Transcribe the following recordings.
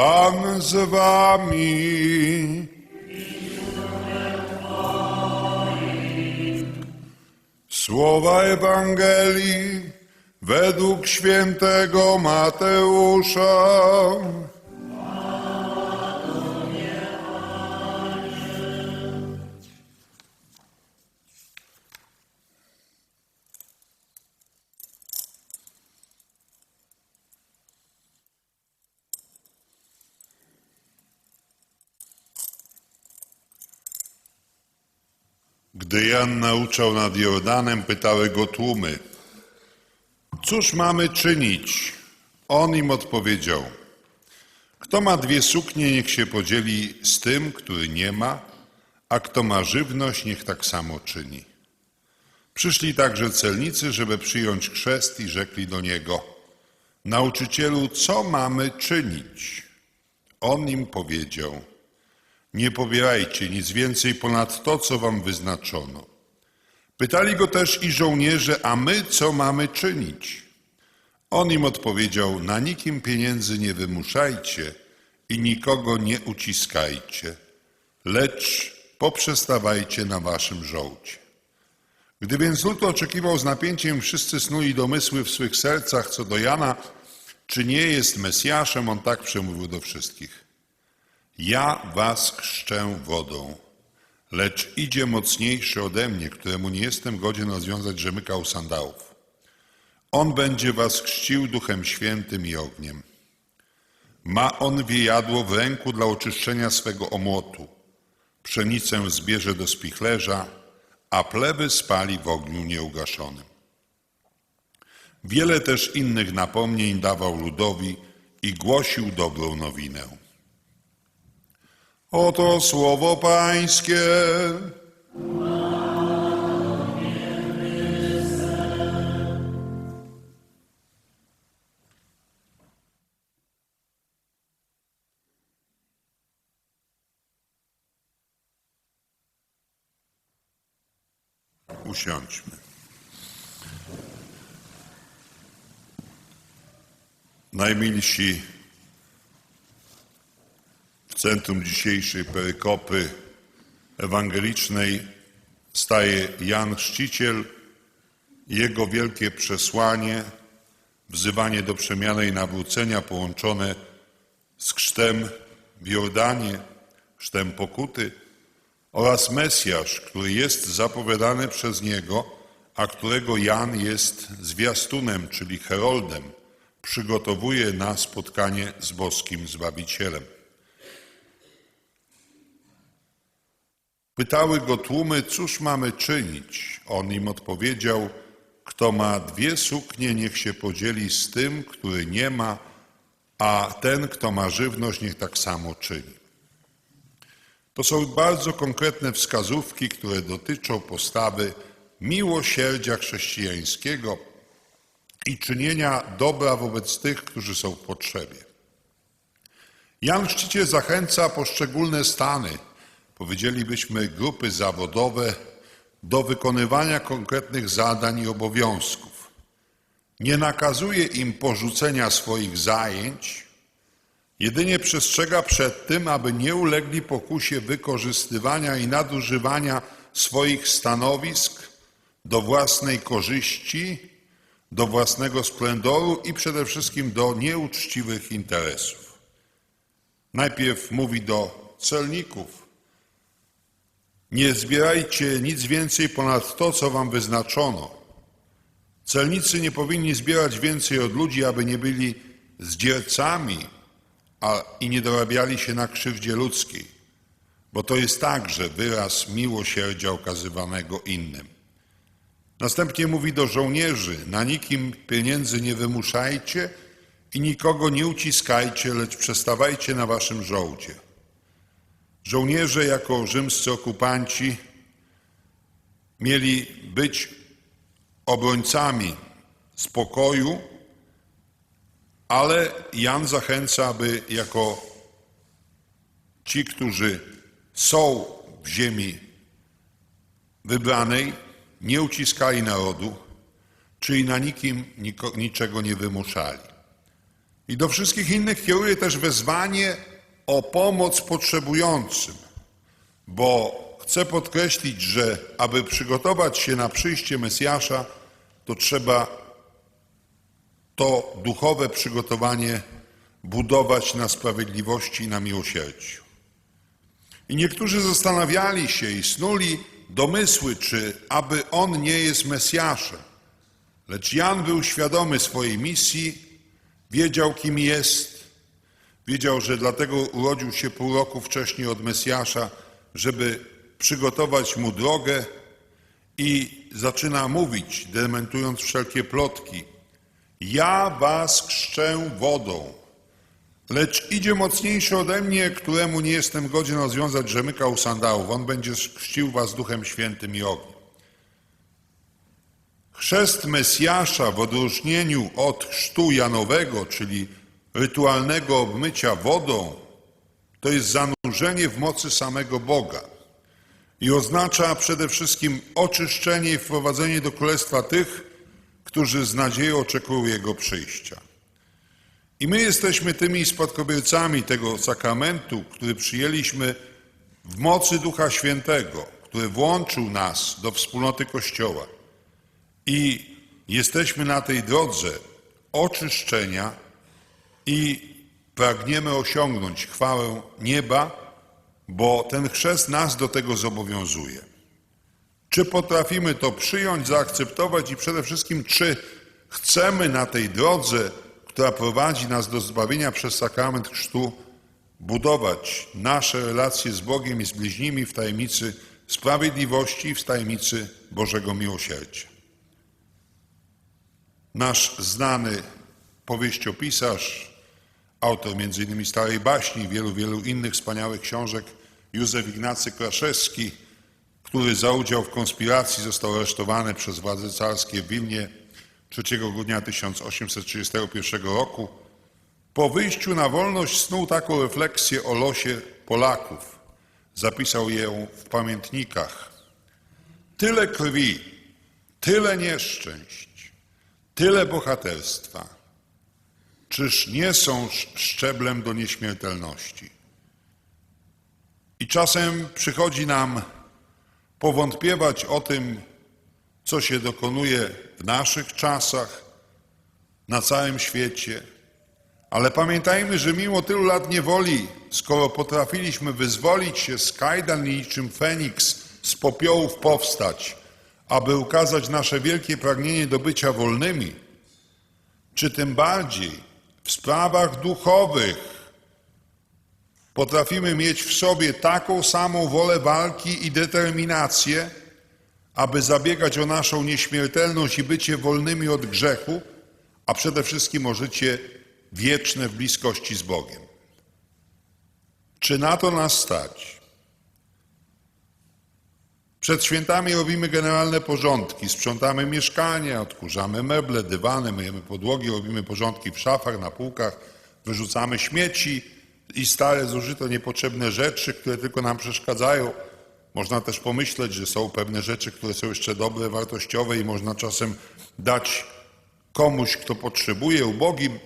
Pan z wami. Słowa Ewangelii według świętego Mateusza. Gdy Jan nauczał nad Jordanem, pytały go tłumy: Cóż mamy czynić? On im odpowiedział: Kto ma dwie suknie, niech się podzieli z tym, który nie ma, a kto ma żywność, niech tak samo czyni. Przyszli także celnicy, żeby przyjąć chrzest i rzekli do niego: Nauczycielu, co mamy czynić? On im powiedział: Nie pobierajcie nic więcej ponad to, co wam wyznaczono. Pytali go też i żołnierze, a my co mamy czynić? On im odpowiedział: Na nikim pieniędzy nie wymuszajcie i nikogo nie uciskajcie, lecz poprzestawajcie na waszym żołdzie. Gdy więc lud oczekiwał z napięciem, wszyscy snuli domysły w swych sercach co do Jana, czy nie jest Mesjaszem, on tak przemówił do wszystkich. Ja was chrzczę wodą, lecz idzie mocniejszy ode mnie, któremu nie jestem godzien rozwiązać rzemykał sandałów. On będzie was chrzcił duchem świętym i ogniem. Ma on wiejadło w ręku dla oczyszczenia swego omłotu. Pszenicę zbierze do spichlerza, a plewy spali w ogniu nieugaszonym. Wiele też innych napomnień dawał ludowi i głosił dobrą nowinę. Oto słowo Pańskie. Usiądźmy. Najmilsi centrum dzisiejszej perykopy ewangelicznej staje Jan Chrzciciel jego wielkie przesłanie, wzywanie do przemiany i nawrócenia połączone z chrztem w Jordanie, chrztem pokuty oraz Mesjasz, który jest zapowiadany przez niego, a którego Jan jest zwiastunem, czyli heroldem, przygotowuje na spotkanie z boskim Zbawicielem. Pytały go tłumy, cóż mamy czynić? On im odpowiedział, kto ma dwie suknie, niech się podzieli z tym, który nie ma, a ten, kto ma żywność, niech tak samo czyni. To są bardzo konkretne wskazówki, które dotyczą postawy miłosierdzia chrześcijańskiego i czynienia dobra wobec tych, którzy są w potrzebie. Jan Chrzciciel zachęca poszczególne stany, powiedzielibyśmy grupy zawodowe, do wykonywania konkretnych zadań i obowiązków. Nie nakazuje im porzucenia swoich zajęć, jedynie przestrzega przed tym, aby nie ulegli pokusie wykorzystywania i nadużywania swoich stanowisk do własnej korzyści, do własnego splendoru i przede wszystkim do nieuczciwych interesów. Najpierw mówi do celników: Nie zbierajcie nic więcej ponad to, co wam wyznaczono. Celnicy nie powinni zbierać więcej od ludzi, aby nie byli zdziercami a, i nie dorabiali się na krzywdzie ludzkiej, bo to jest także wyraz miłosierdzia okazywanego innym. Następnie mówi do żołnierzy: Na nikim pieniędzy nie wymuszajcie i nikogo nie uciskajcie, lecz przestawajcie na waszym żołdzie. Żołnierze, jako rzymscy okupanci, mieli być obrońcami spokoju, ale Jan zachęca, aby jako ci, którzy są w ziemi wybranej, nie uciskali narodu, czyli na nikim niczego nie wymuszali. I do wszystkich innych kieruję też wezwanie o pomoc potrzebującym, bo chcę podkreślić, że aby przygotować się na przyjście Mesjasza, to trzeba to duchowe przygotowanie budować na sprawiedliwości i na miłosierdziu. I niektórzy zastanawiali się i snuli domysły, czy aby on nie jest Mesjaszem. Lecz Jan był świadomy swojej misji, wiedział kim jest, wiedział, że dlatego urodził się pół roku wcześniej od Mesjasza, żeby przygotować mu drogę i zaczyna mówić, dementując wszelkie plotki. Ja was chrzczę wodą, lecz idzie mocniejszy ode mnie, któremu nie jestem godzien rozwiązać rzemyka u sandałów. On będzie chrzcił was duchem świętym i ogniem. Chrzest Mesjasza w odróżnieniu od chrztu Janowego, czyli rytualnego obmycia wodą, to jest zanurzenie w mocy samego Boga i oznacza przede wszystkim oczyszczenie i wprowadzenie do Królestwa tych, którzy z nadzieją oczekują Jego przyjścia. I my jesteśmy tymi spadkobiercami tego sakramentu, który przyjęliśmy w mocy Ducha Świętego, który włączył nas do wspólnoty Kościoła. I jesteśmy na tej drodze oczyszczenia i pragniemy osiągnąć chwałę nieba, bo ten chrzest nas do tego zobowiązuje. Czy potrafimy to przyjąć, zaakceptować i przede wszystkim, czy chcemy na tej drodze, która prowadzi nas do zbawienia przez sakrament chrztu, budować nasze relacje z Bogiem i z bliźnimi w tajemnicy sprawiedliwości i w tajemnicy Bożego miłosierdzia. Nasz znany powieściopisarz, autor m.in. Starej Baśni i wielu, wielu innych wspaniałych książek, Józef Ignacy Kraszewski, który za udział w konspiracji został aresztowany przez władze carskie w Wilnie 3 grudnia 1831 roku, po wyjściu na wolność snuł taką refleksję o losie Polaków. Zapisał ją w pamiętnikach. Tyle krwi, tyle nieszczęść, tyle bohaterstwa. Czyż nie są szczeblem do nieśmiertelności? I czasem przychodzi nam powątpiewać o tym, co się dokonuje w naszych czasach, na całym świecie. Ale pamiętajmy, że mimo tylu lat niewoli, skoro potrafiliśmy wyzwolić się z kajdan i niczym Feniks z popiołów powstać, aby ukazać nasze wielkie pragnienie do bycia wolnymi, czy tym bardziej w sprawach duchowych potrafimy mieć w sobie taką samą wolę walki i determinację, aby zabiegać o naszą nieśmiertelność i bycie wolnymi od grzechu, a przede wszystkim o życie wieczne w bliskości z Bogiem. Czy na to nas stać? Przed świętami robimy generalne porządki, sprzątamy mieszkania, odkurzamy meble, dywany, myjemy podłogi, robimy porządki w szafach, na półkach, wyrzucamy śmieci i stare, zużyte, niepotrzebne rzeczy, które tylko nam przeszkadzają. Można też pomyśleć, że są pewne rzeczy, które są jeszcze dobre, wartościowe i można czasem dać komuś, kto potrzebuje, ubogim.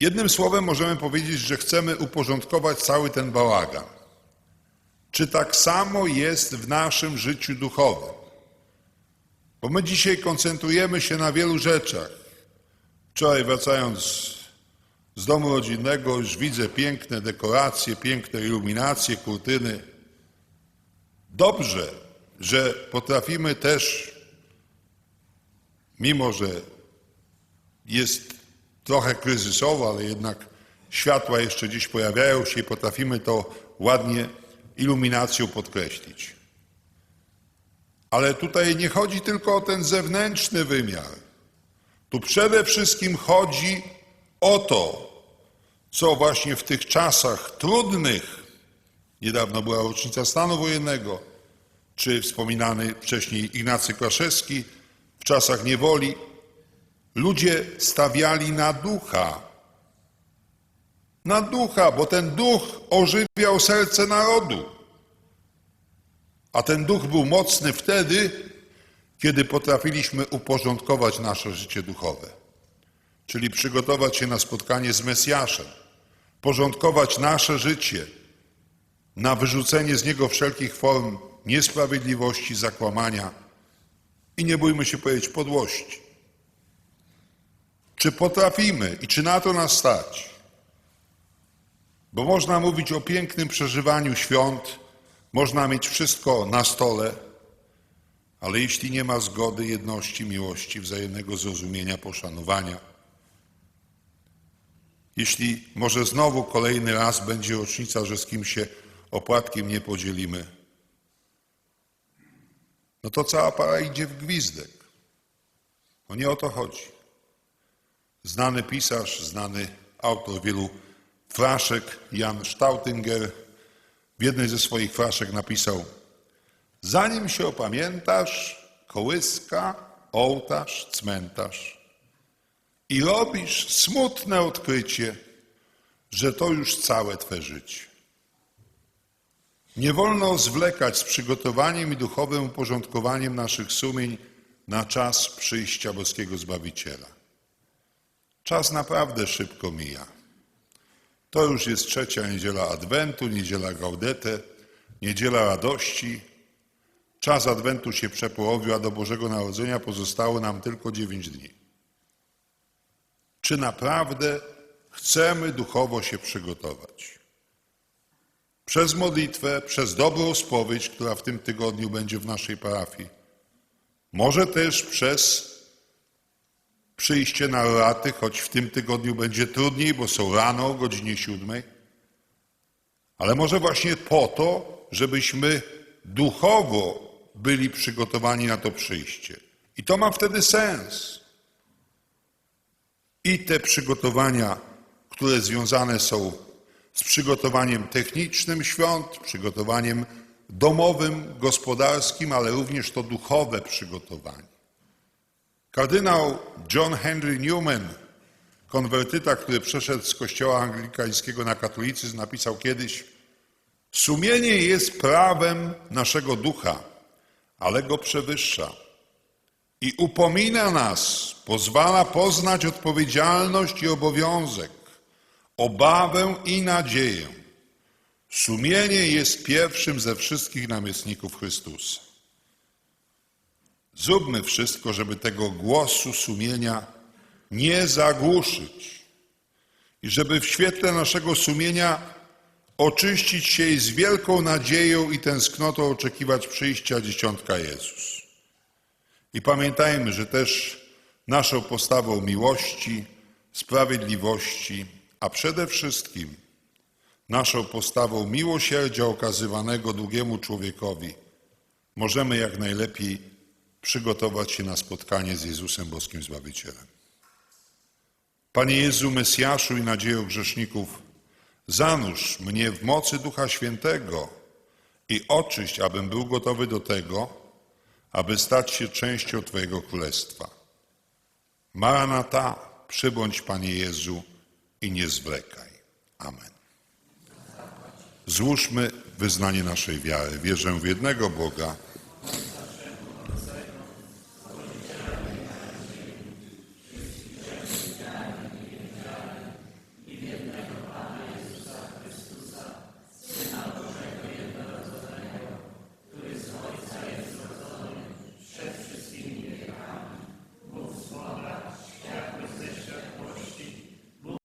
Jednym słowem możemy powiedzieć, że chcemy uporządkować cały ten bałagan. Czy tak samo jest w naszym życiu duchowym? Bo my dzisiaj koncentrujemy się na wielu rzeczach. Wczoraj wracając z domu rodzinnego już widzę piękne dekoracje, piękne iluminacje, kurtyny. Dobrze, że potrafimy też, mimo że jest trochę kryzysowo, ale jednak światła jeszcze gdzieś pojawiają się i potrafimy to ładnie iluminacją podkreślić. Ale tutaj nie chodzi tylko o ten zewnętrzny wymiar. Tu przede wszystkim chodzi o to, co właśnie w tych czasach trudnych, niedawno była rocznica stanu wojennego, czy wspominany wcześniej Ignacy Kraszewski, w czasach niewoli, ludzie stawiali na ducha. Na ducha, bo ten duch ożywiał serce narodu. A ten duch był mocny wtedy, kiedy potrafiliśmy uporządkować nasze życie duchowe. czyli przygotować się na spotkanie z Mesjaszem, porządkować nasze życie na wyrzucenie z niego wszelkich form niesprawiedliwości, zakłamania i nie bójmy się powiedzieć podłości. Czy potrafimy i czy na to nas stać? Bo można mówić o pięknym przeżywaniu świąt, można mieć wszystko na stole, ale jeśli nie ma zgody, jedności, miłości, wzajemnego zrozumienia, poszanowania, jeśli może znowu kolejny raz będzie rocznica, że z kim się opłatkiem nie podzielimy, no to cała para idzie w gwizdek. No nie o to chodzi. Znany pisarz, znany autor wielu fraszek, Jan Stautinger, w jednej ze swoich fraszek napisał Zanim się opamiętasz, kołyska, ołtarz, cmentarz i robisz smutne odkrycie, że to już całe Twe życie. Nie wolno zwlekać z przygotowaniem i duchowym uporządkowaniem naszych sumień na czas przyjścia boskiego Zbawiciela. Czas naprawdę szybko mija. To już jest trzecia niedziela Adwentu, niedziela Gaudete, niedziela radości. Czas Adwentu się przepołowił, a do Bożego Narodzenia pozostało nam tylko dziewięć dni. Czy naprawdę chcemy duchowo się przygotować? Przez modlitwę, przez dobrą spowiedź, która w tym tygodniu będzie w naszej parafii. Może też przez przyjście na raty, choć w tym tygodniu będzie trudniej, bo są rano o godzinie siódmej. Ale może właśnie po to, żebyśmy duchowo byli przygotowani na to przyjście. I to ma wtedy sens. I te przygotowania, które związane są z przygotowaniem technicznym świąt, przygotowaniem domowym, gospodarskim, ale również to duchowe przygotowanie. Kardynał John Henry Newman, konwertyta, który przeszedł z kościoła anglikańskiego na katolicyzm, napisał kiedyś: Sumienie jest prawem naszego ducha, ale go przewyższa i upomina nas, pozwala poznać odpowiedzialność i obowiązek, obawę i nadzieję. Sumienie jest pierwszym ze wszystkich namiestników Chrystusa. Zróbmy wszystko, żeby tego głosu sumienia nie zagłuszyć i żeby w świetle naszego sumienia oczyścić się i z wielką nadzieją i tęsknotą oczekiwać przyjścia dzieciątka Jezus. I pamiętajmy, że też naszą postawą miłości, sprawiedliwości, a przede wszystkim naszą postawą miłosierdzia okazywanego drugiemu człowiekowi możemy jak najlepiej przygotować się na spotkanie z Jezusem Boskim Zbawicielem. Panie Jezu, Mesjaszu i nadzieją grzeszników, zanurz mnie w mocy Ducha Świętego i oczyść, abym był gotowy do tego, aby stać się częścią Twojego Królestwa. Maranata, przybądź Panie Jezu i nie zwlekaj. Amen. Złóżmy wyznanie naszej wiary. Wierzę w jednego Boga,